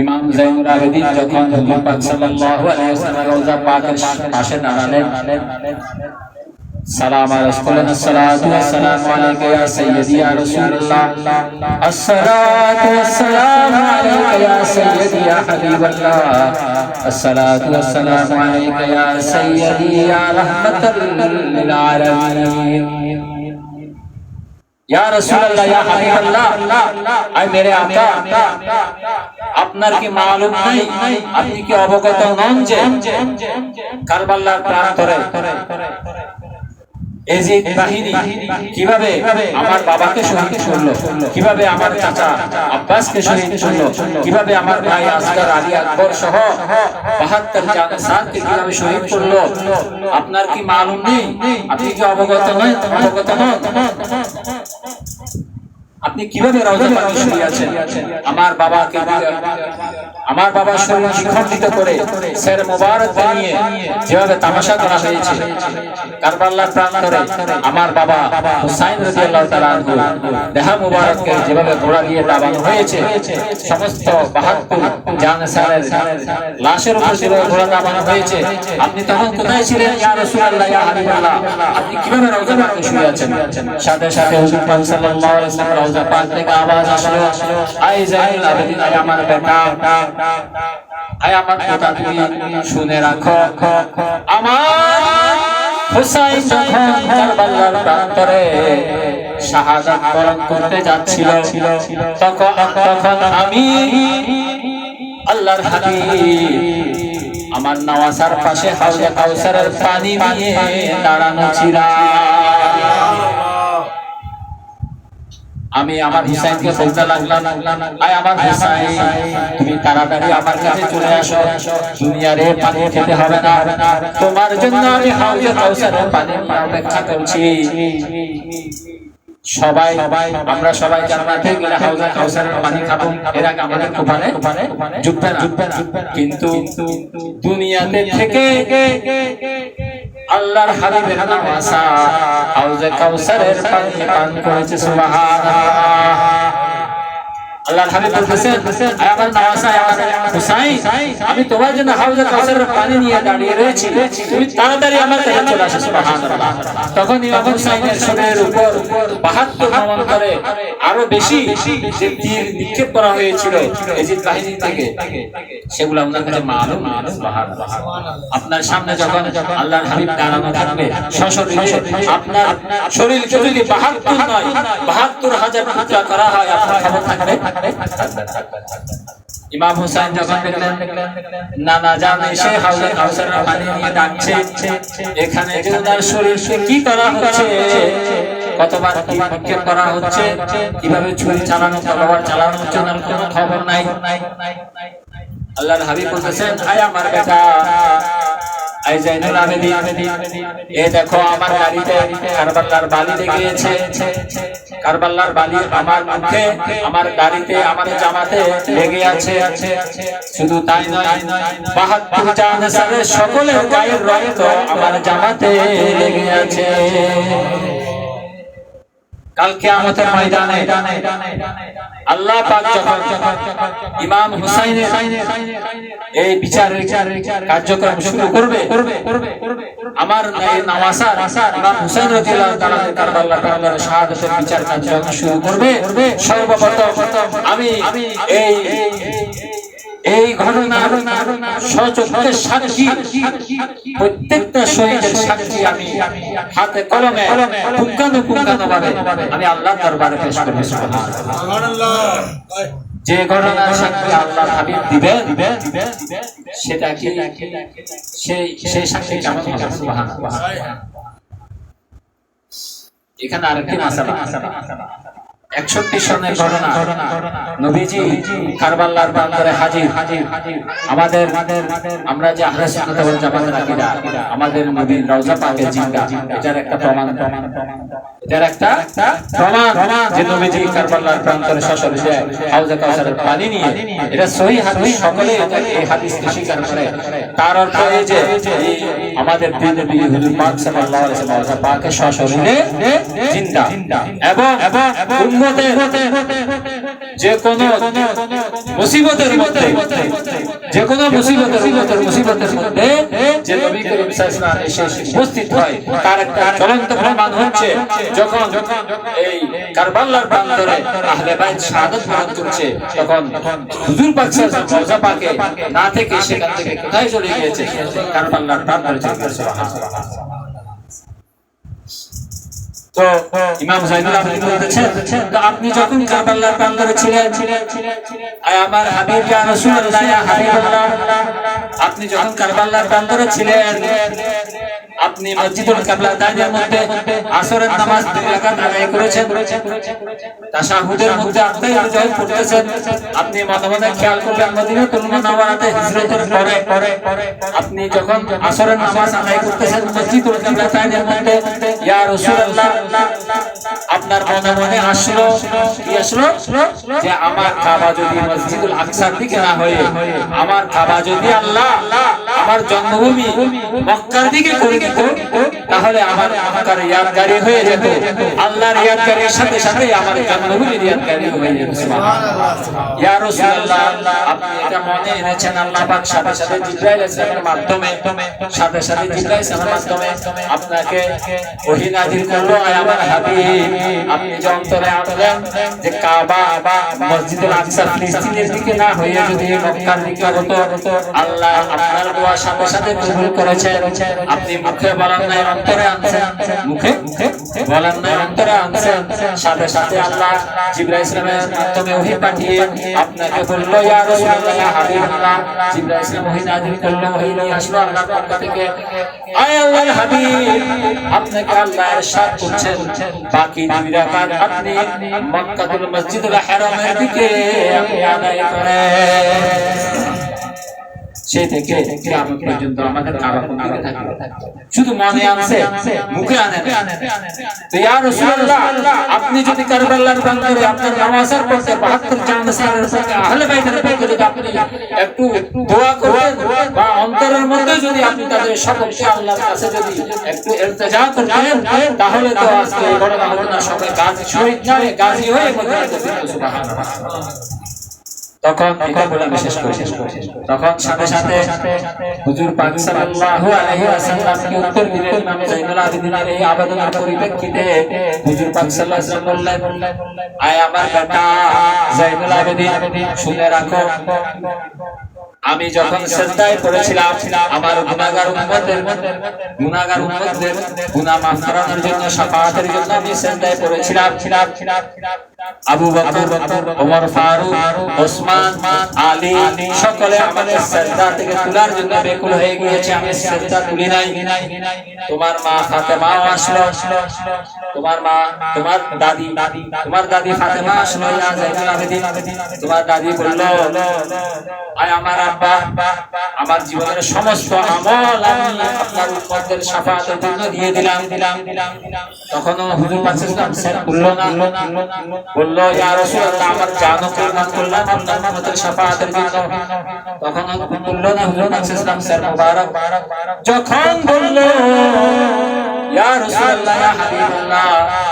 ইমাম জাইনুল আবেদিন যখন হুজুর পাক সাল্লাল্লাহু আলাইহি ওয়াসাল্লাম রওজা পাকের পাশে দাঁড়ালেন, সালাম আলাইকুম, আসসালাতু ওয়াসসালামু আলাইকা ইয়া সাইয়্যিদি, ইয়া রাসূলুল্লাহ। আসসালাতু ওয়াসসালামু আলাইকা ইয়া সাইয়্যিদি, ইয়া হাবিবাল্লাহ। আসসালাতু ওয়াসসালামু আলাইকা ইয়া সাইয়্যিদি, ইয়া রাহমাতাল লিল আলামিন। আপনার কি মালুম নাই? আপনি কি অবগত নন যে কারবালার প্রান্তরে এজিদ কীভাবে আমার বাবাকে শহীদ করল? কীভাবে আমার কীভাবে আমার ভাই আসগার আলী কীভাবে শহীদ করল? আপনার কি মালুম নেই? আপনি কি অবগত নয়? অবগত নন? আপনি কীভাবে আছেন? আমার বাবাকে আমার বাবার শরীর বিখণ্ডিত করে সের মোবারক নিয়ে যেভাবে তামাশা করা হয়েছে কারবালার প্রান্তরে আমার বাবা হুসাইন রাদিয়াল্লাহু তাআলা দেহা মোবারককে যেভাবে ঘোড়া দিয়ে দাবানো হয়েছে সমস্ত 72 জানসারের লাশের উপর যেভাবে ঘোড়া দাবানো হয়েছে আপনি তখন কোথায় ছিলেন ইয়া রাসূলুল্লাহ ইয়া হাবিবাল্লাহ? আপনি কীভাবে রওজা পাকে শুয়ে আছেন? সাথে সাথে হুজুর পাক সাল্লাল্লাহু আলাইহি ওয়াসাল্লাম রওজা পাক থেকে আওয়াজ আসলো আই আবেদিন আই আমার বেটা আয় আমার কথা তুমি শুনে রাখো। আমার হুসাইন যখন কারবালার প্রান্তরে শাহাদাত বরণ করতে যাচ্ছিল, তখন তখন আমি আল্লাহর হাবিব আমার নওয়াসার পাশে হাউজে কাউসারের পানি নিয়ে দাঁড়ানো ছিলাম। আমি আমার হুসাইনকে বলতে লাগলাম আয় আমার হুসাইন তুমি তাড়াতাড়ি আমার কাছে চলে আসো দুনিয়ারে পানি খেতে হবে না তোমার জন্য আমি হাউজে কাউসারের পানি অপেক্ষা করছি সবাই সবাই আমরা সবাই জান্নাতে গেলে হাউজে কাউসারের পানি খাব এর আগে আমাদের কোপানে জুটবে না কিন্তু দুনিয়াতে থেকে আল্লাহর হাবিবের নাম আসা হাউজে কাউসারের পানি পান করেছে সুবহানাল্লাহ। আল্লাহর হাবিব বলতেছেন আমার নওয়াসা হুসাইন, আমি তোমার জন্য হাউজে কাউসারের পানি নিয়ে দাঁড়িয়ে রয়েছি। তুমি তাড়াতাড়ি আমার কাছে চলে আসো, সুবহানাল্লাহ। তখন ইমাম হুসাইনের শরীরের উপর 72 নমন করে আরও বেশি যে তীর নিক্ষেপ করা হয়েছিল এজিদ বাহিনী থেকে, সেগুলো আপনার কাছে মালুম, সুবহানাল্লাহ। আপনার সামনে যখন আল্লাহর হাবিব দাঁড়ানো থাকবে, সশরীরে আপনার শরীরকে যদি 72 নয় 72 হাজার টুকরা করা হয়, আপনার খবর থাকবে। ইমাম হুসাইন যখন দেখলেন, নানা এসে হাউজে কাউসারের পানি নিয়ে ডাকছে, এখানে যে ওনার শরীরকে কি করা হচ্ছে? কতবার কি নিক্ষেপ করা হচ্ছে? কীভাবে ছুরি চালানো, তলোয়ার চালানো হচ্ছে? ওনার কোনো খবর নাই। আল্লাহর হাবিব বলতেছেন, আয় আমার বেটা। আই জাইনুল আবেদিন, এ দেখো আমার গাড়িতে কারবাল্লার বালি লেগেছে কারবাল্লার বালি আমার মুখে, আমার গাড়িতে আমার জামাতে লেগে আছে। শুধু তাই নয়, বাহাত্তর জাহানের সকলের গায়ের রক্ত আমার জামাতে লেগে আছে। কালকে আমাদের ময়দানে আল্লাহ ইমাম হুসাইনের এই বিচারের কার্যক্রম শুরু করবে, আমার নামাসা ইমাম হুসাইন বিচার কার্যক্রম শুরু করবে। সর্বপ্রথম আমি এই এই ঘটনা সচক্ষে সাক্ষী। প্রত্যেকটা শহীদের সাক্ষী আমি। হাতে কলমে পুঙ্খানু পুঙ্খানু ভাবে আমি আল্লাহ দরবারে পেশ করব যে ঘটনার সাক্ষী আল্লাহ হাবিব দিবেন সেটা কি সেই সেই সাক্ষী কেমন হবে, সুবহানাল্লাহ। এখানে আরেকটি মাসালা। একষট্টি সনের ঘটনা ঘটনা। নবীজি কারবাল্লার প্রান্তরে হাজির। হাজির আমাদের, আমরা যে আহলে সুন্নাত ওয়াল জামাতের আকীদা, আমাদের নবীর রওজা পাকে জিন্দা, এটার একটা প্রমাণ। প্রমাণ এটার একটা প্রমাণ যে নবীজি কারবাল্লার প্রান্তরে সশরীরে হাউজে কাউসারের পানি নিয়ে, এটা সহিহ হাদিস, সকলে এই হাদিসকে স্বীকার করে। তার অর্থ এই যে, আমাদের প্রিয় নবী হুজুর পাক সাল্লাল্লাহু আলাইহি ওয়াসাল্লাম পাকের সশরীরে জিন্দা। এবং উম্মতের যে কোন মুসিবতের মধ্যে, যে কোন মুসিবতের উম্মতের মুসিবতের মধ্যে যে নবী করিম সাল্লাল্লাহু আলাইহি ওয়াসাল্লাম উপস্থিত হয়, তার একটা জ্বলন্ত প্রমাণ হচ্ছে, যখন এই কারবালার প্রান্তরে আহলে বাইত শাহাদাত বরণ করছে, তখন হুজুর পাক সাল্লাল্লাহু ওয়াসাল্লাম পাকে না থেকে সেখান থেকে কোথায় চলে গিয়েছে? কারবালার প্রান্তরে চলে গেছে সুবহানাল্লাহ। তো ইমাম জাইনুল আবেদিন তো আপনি যখন ছিলেন আমার আপনি যখন কারবালার প্রান্তরে ছিলেন, আপনি মসজিদুল মধ্যে আসরের নামাজ দুই রাকাত আদায় করেছেন। তাশাহুদের মধ্যে আপনি পড়তেছেন। আপনি খেয়াল হিজরতের পরে আপনি যখন আসরের নামাজ আদায় করতেছেন, মসজিদুল মধ্যে ইয়া রাসূলুল্লাহ আপনার মনে মনে আসলো, কি আসলো? যে আমার কাবা যদি মসজিদুল আকসার দিকে না হয়ে, আমার কাবা যদি আল্লাহ আমার জন্মভূমি মক্কার দিকে করে দিত, তাহলে আমার মক্কার ইয়াদগারি হয়ে যেত। আল্লাহর ইয়াদগারির সাথে সাথে আমার জন্মভূমির ইয়াদগারি হয়ে যেত ইয়া রাসূলুল্লাহ, আপনি এটা মনে এনেছেন আল্লাহ পাক, সাথে সাথে জিবরাইল ইসলামের মাধ্যমে, সাথে সাথে জিবরাইল ইসলামের মাধ্যমে আপনাকে ওহী নাযিল করল আমার হাবিব আপনি যে আনলেন যে কাবা মসজিদুল আকসা ফিলিস্তিনের দিকে না হয়ে যদি মক্কার দিকে হতো আল্লাহ আপনার দোয়া সাথে সাথে কবুল করেছেন, আপনি মুখে বলেন নাই, অন্তরে আনছেন, মুখে বলেন নাই, অন্তরে আনছেন, সাথে সাথে আল্লাহ জিবরাইল ইসলামের মাধ্যমে ওহী পাঠিয়ে আপনাকে বলল, ইয়া রাসূলুল্লাহ ইয়া হাবিবাল্লাহ জিবরাইল ইসলাম ওহী নাযিল করল, ওহী নিয়ে আসলো আল্লাহর পক্ষ থেকে আয় আল্লাহর হাবিব, আপনাকে আল্লাহ ইরশাদ করছেন, বাকি দুই রাকাত মক্কাতুল মসজিদুল হারামের দিকে আপনি আদায় করেন সেই থেকে পর্যন্ত শুধু মনে আনছে, মুখে আনে তো ইয়া রাসূলুল্লাহ, আপনি যদি কারবালার প্রান্তরে আপনার নামাজের পড়তে 72 জানাজার পড়তে আহলে বাইতের আপনি একটু দোয়া করতেন, বা অন্তরের মধ্যে যদি আপনি তাদের সকলকে আল্লাহর কাছে যদি একটু ইলতিজা করতেন, তাহলে তো আজকে ঘটনা সবাই গাজী হয়ে গাজী হয়ে সুবহানাল্লাহ। আমি যখন সেজদায় পড়েছিলাম, আমার গুনাহগার উম্মতের, গুনাহগার উম্মতদের গুনাহ মাফ করানোর জন্য শাফাআতের জন্য আমি সেজদায় পড়েছিলাম। আবু বকর, ওমর ফারুক, ওসমান, আলী, সকলে আমাদের সেজদা থেকে তোলার জন্য বেকুল হয়ে গিয়েছে। আমি সেজদা তুলি নাই। তোমার মা ফাতেমা আসলো। তোমার মা, তোমার দাদি তোমার দাদি ফাতেমা আসলো। ইয়া জাইনুল আবেদিন, তোমার দাদি বলল, আয় আমার আব্বা, আমার জীবনের সমস্ত আমল আমি আপনার উম্মতের জন্য দিয়ে দিলাম। দিলাম দিলাম তখনও হুজুর সাল্লাল্লাহু আলাইহি না। বলল আমার জানও কুরবান করলাম আপনার উম্মতের শাফাআতের জন্য তখন বলল, না হলো না ইসলাম স্যার মুবারক। যখন বলল, ইয়া রাসূলুল্লাহ, হাবিবাল্লাহ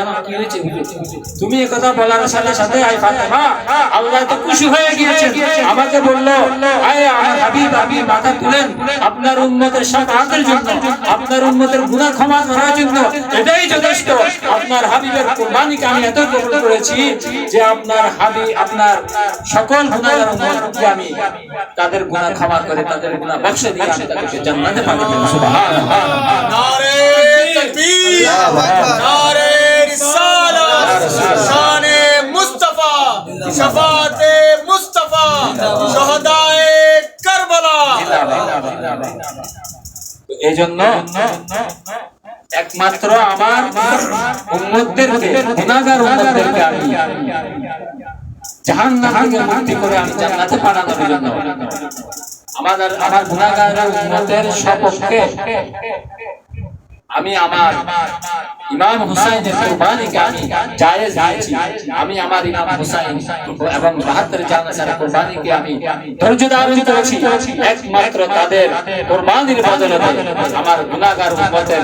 কেন কি হয়েছে? তুমি একথা বলার সাথে সাথে আল্লাহ তো খুশি হয়ে গিয়েছে। আমাকে বলল মাথা তুলেন। আপনার উন্মতের সাফাতের জন্য আপনার উন্মতের গুনাহ ক্ষমা করার জন্য এটাই যথেষ্ট। আপনার হাবিবের কোরবানিকে আমি এত গ্রহণ করেছি যে আপনার হাবি আপনার সকল গুনাহের উন্মতকে আমি তাদের গুণা ক্ষমা করে তাদের গুণা বক্সে দিয়ে আমি তাদেরকে জান্নাতে পাঠিয়ে দেব। সুবহানাল্লাহ। নারে তাকবীর। আল্লাহু আকবার। এই জন্য একমাত্র আমার উম্মতদেরকে, গুনাহগার উম্মতদেরকে আমি জাহান্নাম থেকে মুক্তি করে আমি জান্নাতে পাঠানোর জন্য। আমাদের আমার গুনাহগার উম্মতের সপক্ষে আমি আমার ইমাম হুসাইনের কুরবানিকে আমি জায়েজ দিয়েছি। আমি আমার ইমাম হুসাইন এবং বাহাত্তর জানাজার কুরবানিকে আমি ধৈর্য ধারণ করেছি, একমাত্র তাদের কুরবানির বদলতে আমার গুনাহগার উম্মতের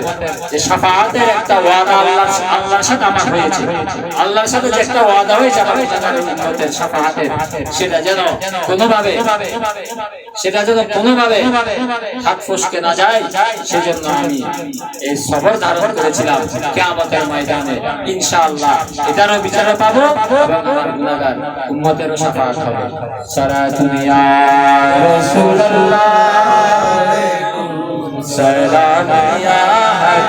যে শাফাআতের একটা ওয়াদা আল্লাহর আল্লাহর সাথে আমার হয়েছে। আল্লাহর সাথে যে একটা ওয়াদা হয়েছে আমার গুনাহগার উম্মতের শাফাআতের সেটা যেন কোনোভাবে, সেটা যেন কোনোভাবে হাত ফসকে না যায়, সেজন্য আমি এই সবর ধারণ করেছিলাম কিয়ামতের ময়দানে। ইনশাআল্লাহ এটারও বিচার পাবো এবং আমার উম্মতেরও শাফাআত হবে। সারা দুনিয়া রাসূলুল্লাহ সালাম আলাইকুম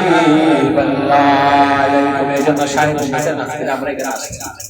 সাহেব আমরা এখানে আসছি।